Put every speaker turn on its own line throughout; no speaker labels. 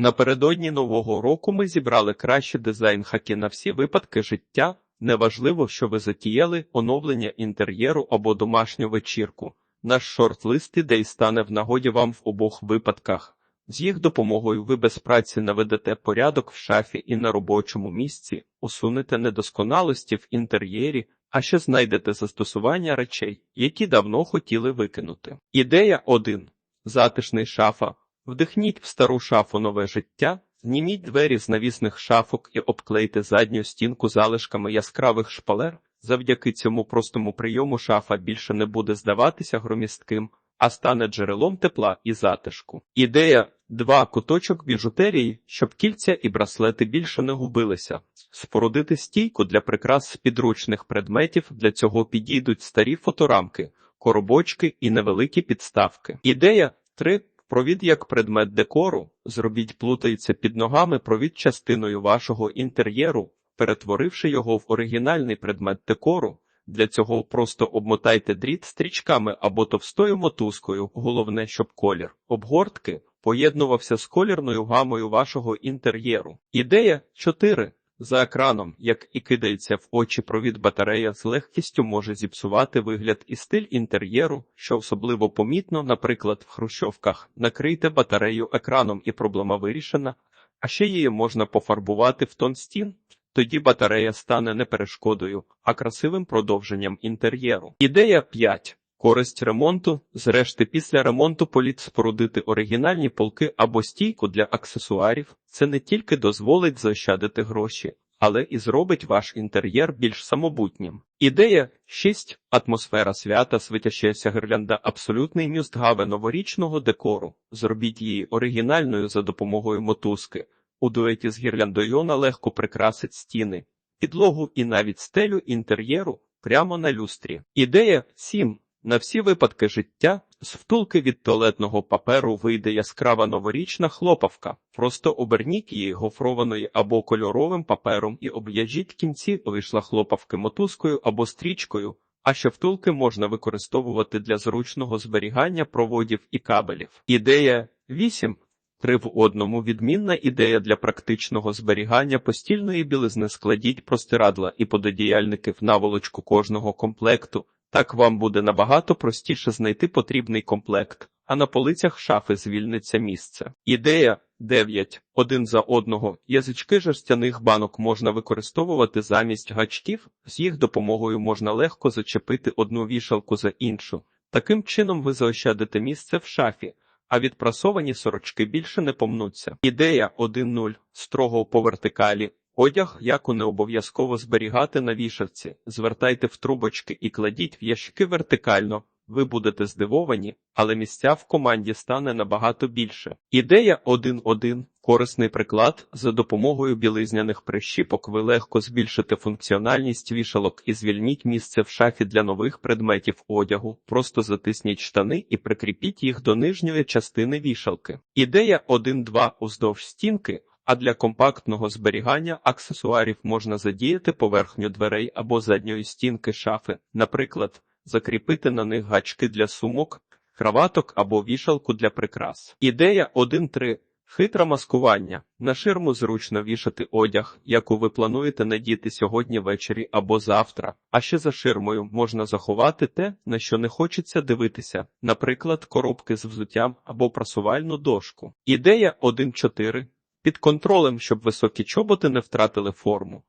Напередодні нового року ми зібрали кращий дизайн хаки на всі випадки життя. Неважливо, що ви затіяли оновлення інтер'єру або домашню вечірку. Наш шорт-лист ідей стане в нагоді вам в обох випадках. З їх допомогою ви без праці наведете порядок в шафі і на робочому місці, усунете недосконалості в інтер'єрі, а ще знайдете застосування речей, які давно хотіли викинути. Ідея 1. Затишний шафа. Вдихніть в стару шафу нове життя, зніміть двері з навісних шафок і обклейте задню стінку залишками яскравих шпалер. Завдяки цьому простому прийому шафа більше не буде здаватися громістким, а стане джерелом тепла і затишку. Ідея 2. Куточок біжутерії, щоб кільця і браслети більше не губилися. Спорудити стійку для прикрас з підручних предметів, для цього підійдуть старі фоторамки, коробочки і невеликі підставки. Ідея 3. Провід як предмет декору. Зробіть плутається під ногами провід частиною вашого інтер'єру, перетворивши його в оригінальний предмет декору. Для цього просто обмотайте дріт стрічками або товстою мотузкою, головне, щоб колір обгортки поєднувався з колірною гамою вашого інтер'єру. Ідея 4. За екраном, як і кидається в очі провід батарея, з легкістю може зіпсувати вигляд і стиль інтер'єру, що особливо помітно, наприклад, в хрущовках. Накрийте батарею екраном і проблема вирішена, а ще її можна пофарбувати в тон стін. Тоді батарея стане не перешкодою, а красивим продовженням інтер'єру. Ідея 5. Користь ремонту. Зрешти, після ремонту політ спорудити оригінальні полки або стійку для аксесуарів. Це не тільки дозволить заощадити гроші, але і зробить ваш інтер'єр більш самобутнім. Ідея 6. Атмосфера свята, світящася гирлянда, абсолютний мюстгаве новорічного декору. Зробіть її оригінальною за допомогою мотузки. У дуеті з гірляндою вона легко прикрасить стіни, підлогу і навіть стелю інтер'єру прямо на люстрі. Ідея 7. На всі випадки життя з втулки від туалетного паперу вийде яскрава новорічна хлопавка. Просто оберніть її гофрованою або кольоровим папером і об'яжіть кінці вийшла хлопавки мотузкою або стрічкою, а ще втулки можна використовувати для зручного зберігання проводів і кабелів. Ідея 8. Три в одному відмінна ідея для практичного зберігання постільної білизни складіть простирадла і пододіяльники в наволочку кожного комплекту. Так вам буде набагато простіше знайти потрібний комплект, а на полицях шафи звільниться місце. Ідея 9. Один за одного. Язички жерстяних банок можна використовувати замість гачків, з їх допомогою можна легко зачепити одну вішалку за іншу. Таким чином ви заощадите місце в шафі а відпрасовані сорочки більше не помнуться. Ідея 1.0. строго по вертикалі. Одяг яку не обов'язково зберігати на вішавці. Звертайте в трубочки і кладіть в ящики вертикально. Ви будете здивовані, але місця в команді стане набагато більше. Ідея 1.1. Корисний приклад. За допомогою білизняних прищіпок ви легко збільшите функціональність вішалок і звільніть місце в шафі для нових предметів одягу. Просто затисніть штани і прикріпіть їх до нижньої частини вішалки. Ідея 1.2. Уздовж стінки. А для компактного зберігання аксесуарів можна задіяти поверхню дверей або задньої стінки шафи, наприклад, закріпити на них гачки для сумок, краваток або вішалку для прикрас. Ідея 1.3. Хитре маскування. На ширму зручно вішати одяг, яку ви плануєте надіти сьогодні ввечері або завтра. А ще за ширмою можна заховати те, на що не хочеться дивитися, наприклад, коробки з взуттям або прасувальну дошку. Ідея 1.4. Під контролем, щоб високі чоботи не втратили форму.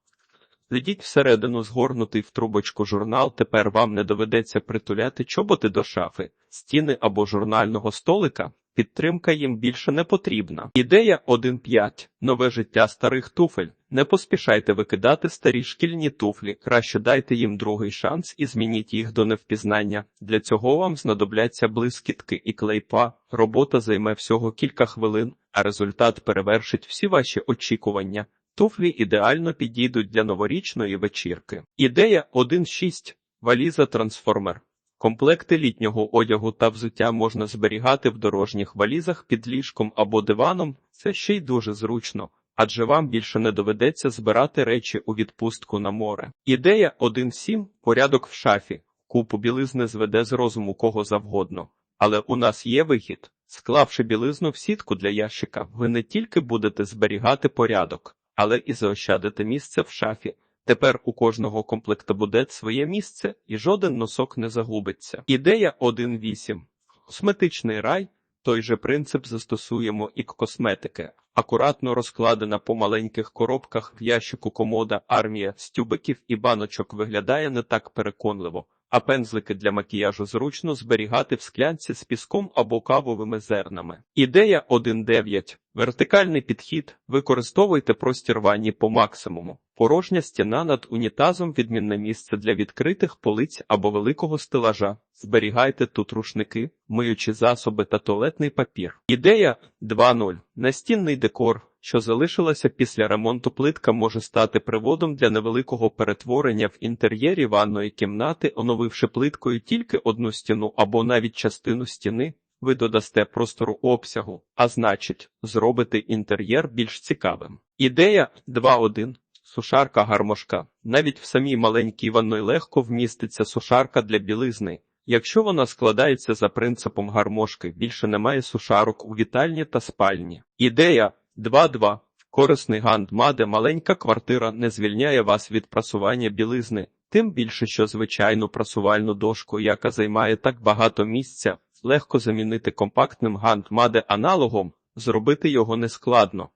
Зайдіть всередину згорнутий в трубочку журнал, тепер вам не доведеться притуляти чоботи до шафи, стіни або журнального столика. Підтримка їм більше не потрібна. Ідея 1.5. Нове життя старих туфель. Не поспішайте викидати старі шкільні туфлі, краще дайте їм другий шанс і змініть їх до невпізнання. Для цього вам знадобляться блискітки і клейпа. Робота займе всього кілька хвилин, а результат перевершить всі ваші очікування. Туфлі ідеально підійдуть для новорічної вечірки. Ідея 1.6. Валіза трансформер. Комплекти літнього одягу та взуття можна зберігати в дорожніх валізах під ліжком або диваном. Це ще й дуже зручно, адже вам більше не доведеться збирати речі у відпустку на море. Ідея 1.7. Порядок в шафі. Купу білизни зведе з розуму кого завгодно. Але у нас є вихід. Склавши білизну в сітку для ящика, ви не тільки будете зберігати порядок, але і заощадите місце в шафі. Тепер у кожного комплектобудет своє місце, і жоден носок не загубиться. Ідея 1.8. Косметичний рай. Той же принцип застосуємо і к косметики. Акуратно розкладена по маленьких коробках в ящику комода армія з тюбиків і баночок виглядає не так переконливо, а пензлики для макіяжу зручно зберігати в склянці з піском або кавовими зернами. Ідея 1.9. Вертикальний підхід. Використовуйте простір ванні по максимуму. Порожня стіна над унітазом відмінне місце для відкритих полиць або великого стелажа. Зберігайте тут рушники, миючі засоби та туалетний папір. Ідея 2.0. Настінний декор, що залишилася після ремонту плитка, може стати приводом для невеликого перетворення в інтер'єрі ванної кімнати, оновивши плиткою тільки одну стіну або навіть частину стіни. Ви додасте простору обсягу, а значить, зробите інтер'єр більш цікавим. Ідея 2.1. Сушарка гармошка. Навіть в самій маленькій ванної легко вміститься сушарка для білизни. Якщо вона складається за принципом гармошки, більше немає сушарок у вітальні та спальні. Ідея 2.2. Корисний гандмаде маленька квартира не звільняє вас від прасування білизни, тим більше, що звичайну прасувальну дошку, яка займає так багато місця, легко замінити компактним гандмаде аналогом, зробити його нескладно.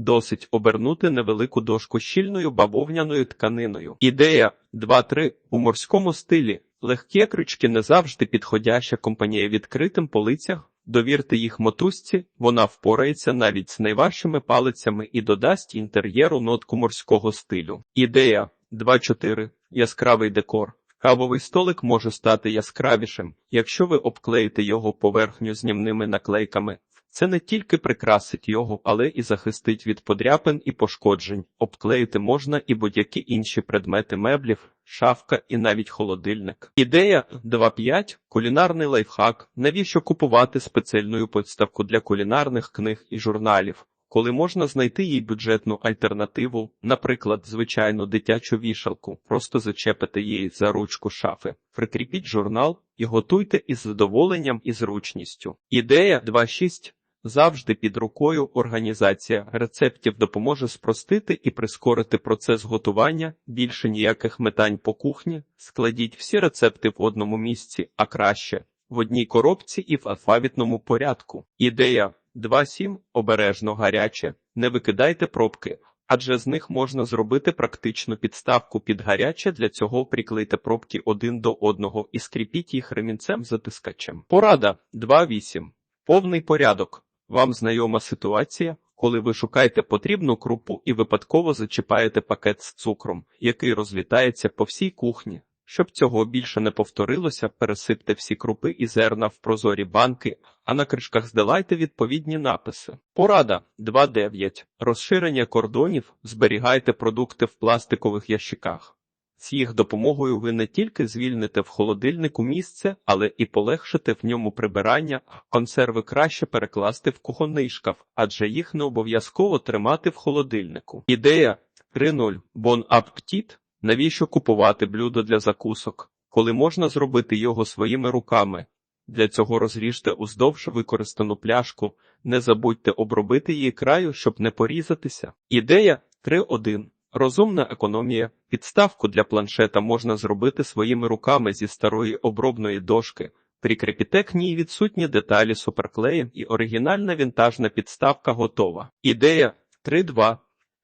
Досить обернути невелику дошку щільною бавовняною тканиною. Ідея 2.3. у морському стилі. Легкі крючки не завжди підходяща компанія відкритим полицях. Довірте їх мотузці, вона впорається навіть з найважчими палицями і додасть інтер'єру нотку морського стилю. Ідея 2.4. Яскравий декор. Кавовий столик може стати яскравішим, якщо ви обклеїте його поверхню знімними наклейками. Це не тільки прикрасить його, але і захистить від подряпин і пошкоджень. Обклеїти можна і будь-які інші предмети меблів, шафка і навіть холодильник. Ідея 2.5. Кулінарний лайфхак. Навіщо купувати спеціальну підставку для кулінарних книг і журналів? Коли можна знайти їй бюджетну альтернативу, наприклад, звичайну дитячу вішалку, просто зачепите її за ручку шафи, прикріпіть журнал і готуйте із задоволенням і зручністю. Ідея 2.6. Завжди під рукою організація рецептів допоможе спростити і прискорити процес готування, більше ніяких метань по кухні, складіть всі рецепти в одному місці, а краще в одній коробці і в алфавітному порядку. Ідея 2.7. обережно гаряче, не викидайте пробки. Адже з них можна зробити практичну підставку під гаряче, для цього приклейте пробки один до одного і скріпіть їх ремінцем-затискачем. Порада 2.8. Повний порядок. Вам знайома ситуація, коли ви шукаєте потрібну крупу і випадково зачіпаєте пакет з цукром, який розлітається по всій кухні. Щоб цього більше не повторилося, пересипте всі крупи і зерна в прозорі банки, а на кришках здавайте відповідні написи. Порада 2.9. Розширення кордонів. Зберігайте продукти в пластикових ящиках. З їх допомогою ви не тільки звільните в холодильнику місце, але і полегшите в ньому прибирання, консерви краще перекласти в кухонний шкаф, адже їх не обов'язково тримати в холодильнику. Ідея 3.0. Бон апптіт. Навіщо купувати блюдо для закусок, коли можна зробити його своїми руками? Для цього розріжте уздовж використану пляшку, не забудьте обробити її краю, щоб не порізатися. Ідея 3.1. Розумна економія. Підставку для планшета можна зробити своїми руками зі старої обробної дошки. Прикріпіте к відсутні деталі суперклеєм і оригінальна вінтажна підставка готова. Ідея 3.2.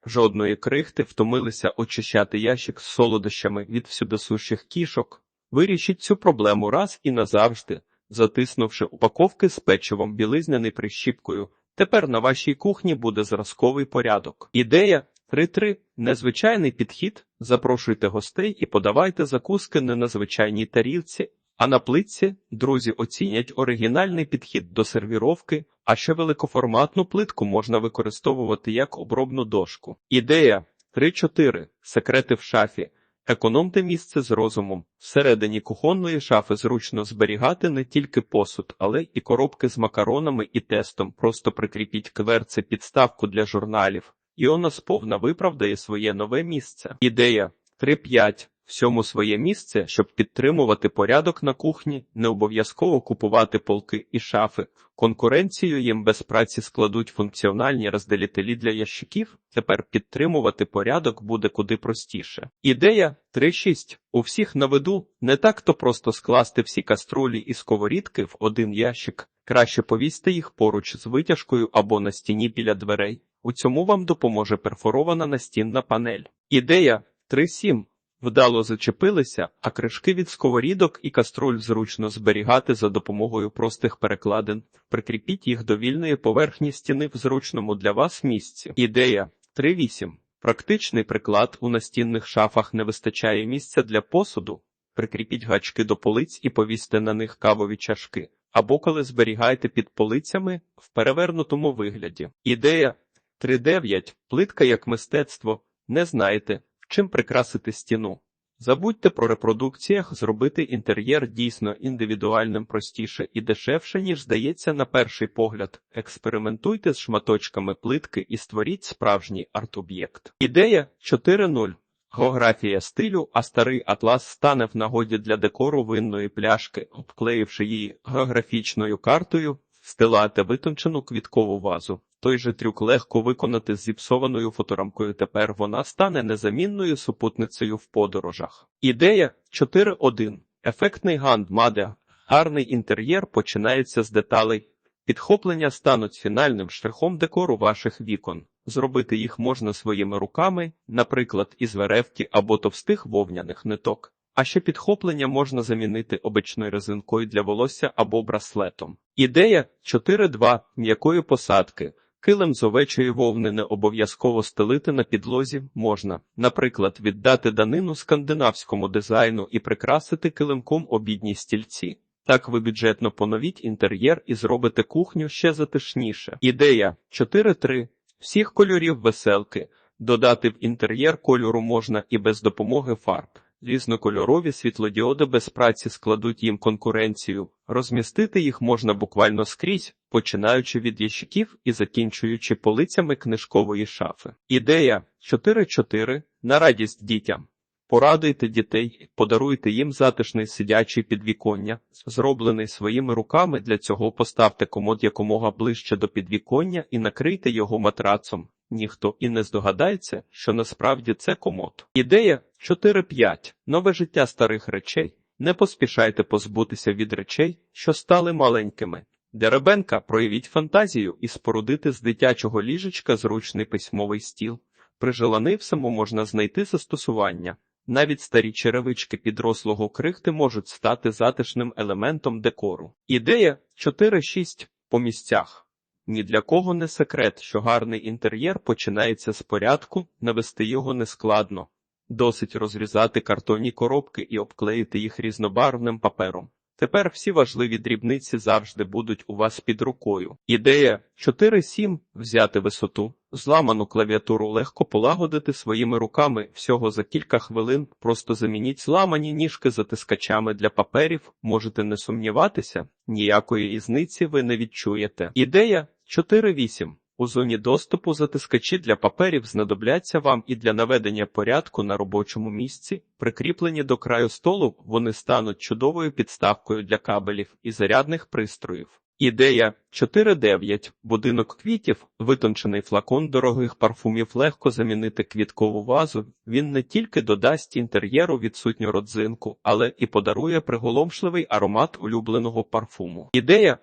Жодної крихти втомилися очищати ящик з солодощами від всюдосущих кішок. Вирішіть цю проблему раз і назавжди, затиснувши упаковки з печивом білизняний прищіпкою. Тепер на вашій кухні буде зразковий порядок. Ідея 3.3. Незвичайний підхід. Запрошуйте гостей і подавайте закуски не на звичайній тарілці, а на плитці друзі оцінять оригінальний підхід до сервіровки, а ще великоформатну плитку можна використовувати як обробну дошку. Ідея 3.4. Секрети в шафі. Економте місце з розумом. Всередині кухонної шафи зручно зберігати не тільки посуд, але і коробки з макаронами і тестом. Просто прикріпіть кверце підставку для журналів, і вона сповна виправдає своє нове місце. Ідея 3.5. Всьому своє місце, щоб підтримувати порядок на кухні, не обов'язково купувати полки і шафи. Конкуренцію їм без праці складуть функціональні розделителі для ящиків. Тепер підтримувати порядок буде куди простіше. Ідея 3.6. У всіх на виду не так то просто скласти всі каструлі і сковорідки в один ящик. Краще повісьте їх поруч з витяжкою або на стіні біля дверей. У цьому вам допоможе перфорована настінна панель. Ідея 3.7. Вдало зачепилися, а кришки від сковорідок і каструль зручно зберігати за допомогою простих перекладин. Прикріпіть їх до вільної поверхні стіни в зручному для вас місці. Ідея 3.8. Практичний приклад у настінних шафах не вистачає місця для посуду. Прикріпіть гачки до полиць і повісьте на них кавові чашки. Або коли зберігаєте під полицями в перевернутому вигляді. Ідея 3.9. Плитка як мистецтво. Не знаєте, чим прикрасити стіну. Забудьте про репродукціях, зробити інтер'єр дійсно індивідуальним простіше і дешевше, ніж здається на перший погляд. Експериментуйте з шматочками плитки і створіть справжній арт-об'єкт. Ідея 4.0. Географія стилю, а старий атлас стане в нагоді для декору винної пляшки, обклеївши її географічною картою, стилати витончену квіткову вазу. Той же трюк легко виконати з зіпсованою фоторамкою. Тепер вона стане незамінною супутницею в подорожах. Ідея 4.1. Ефектний ганд маде. Гарний інтер'єр починається з деталей. Підхоплення стануть фінальним штрихом декору ваших вікон. Зробити їх можна своїми руками, наприклад, із веревки або товстих вовняних ниток. А ще підхоплення можна замінити обичною резинкою для волосся або браслетом. Ідея 4.2. м'якої посадки. Килим з овечої вовни не обов'язково стелити на підлозі можна, наприклад, віддати данину скандинавському дизайну і прикрасити килимком обідні стільці. Так ви бюджетно поновіть інтер'єр і зробите кухню ще затишніше. Ідея 4.3. Всіх кольорів веселки. Додати в інтер'єр кольору можна і без допомоги фарб. Різнокольорові світлодіоди без праці складуть їм конкуренцію. Розмістити їх можна буквально скрізь, починаючи від ящиків і закінчуючи полицями книжкової шафи. Ідея 4.4. На радість дітям. Порадуйте дітей, подаруйте їм затишний сидячий підвіконня, зроблений своїми руками. Для цього поставте комод якомога ближче до підвіконня і накрийте його матрацом. Ніхто і не здогадається, що насправді це комод. Ідея 4.5. Нове життя старих речей. Не поспішайте позбутися від речей, що стали маленькими. Деребенка проявіть фантазію і спорудити з дитячого ліжечка зручний письмовий стіл. При желанивсому можна знайти застосування. Навіть старі черевички підрослого крихти можуть стати затишним елементом декору. Ідея 4.6. по місцях. Ні для кого не секрет, що гарний інтер'єр починається з порядку, навести його нескладно. Досить розрізати картонні коробки і обклеїти їх різнобарвним папером. Тепер всі важливі дрібниці завжди будуть у вас під рукою. Ідея 4.7. взяти висоту. Зламану клавіатуру легко полагодити своїми руками всього за кілька хвилин. Просто замініть зламані ніжки затискачами для паперів. Можете не сумніватися, ніякої різниці ви не відчуєте. Ідея 4.8. У зоні доступу затискачі для паперів знадобляться вам і для наведення порядку на робочому місці. Прикріплені до краю столу, вони стануть чудовою підставкою для кабелів і зарядних пристроїв. Ідея 4.9. Будинок квітів, витончений флакон дорогих парфумів легко замінити квіткову вазу. Він не тільки додасть інтер'єру відсутню родзинку, але і подарує приголомшливий аромат улюбленого парфуму. Ідея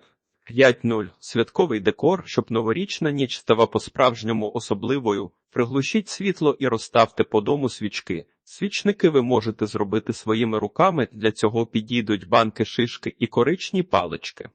5.0. Святковий декор, щоб новорічна ніч стала по-справжньому особливою. Приглушіть світло і розставте по дому свічки. Свічники ви можете зробити своїми руками, для цього підійдуть банки шишки і коричні палички.